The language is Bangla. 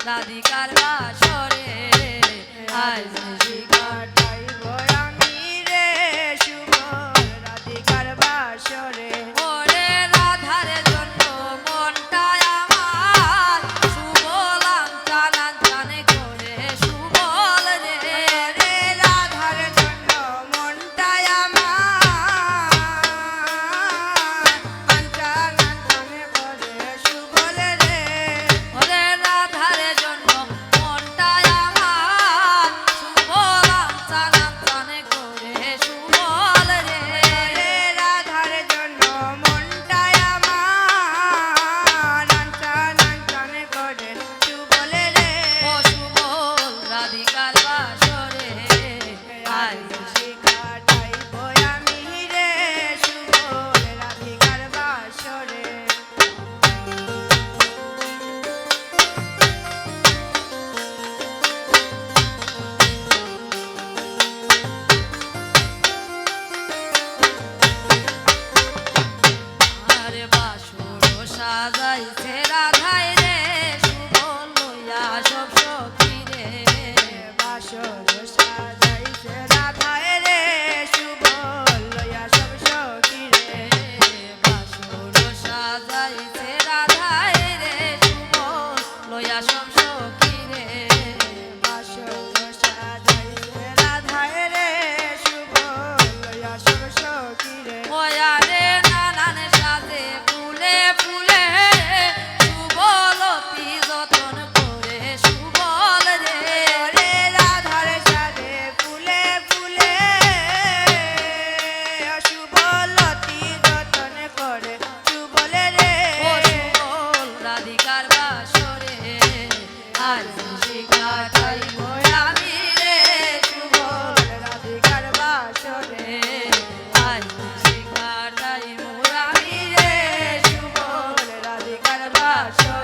দাদি রাধিকার বাসরে আজ কাট shot.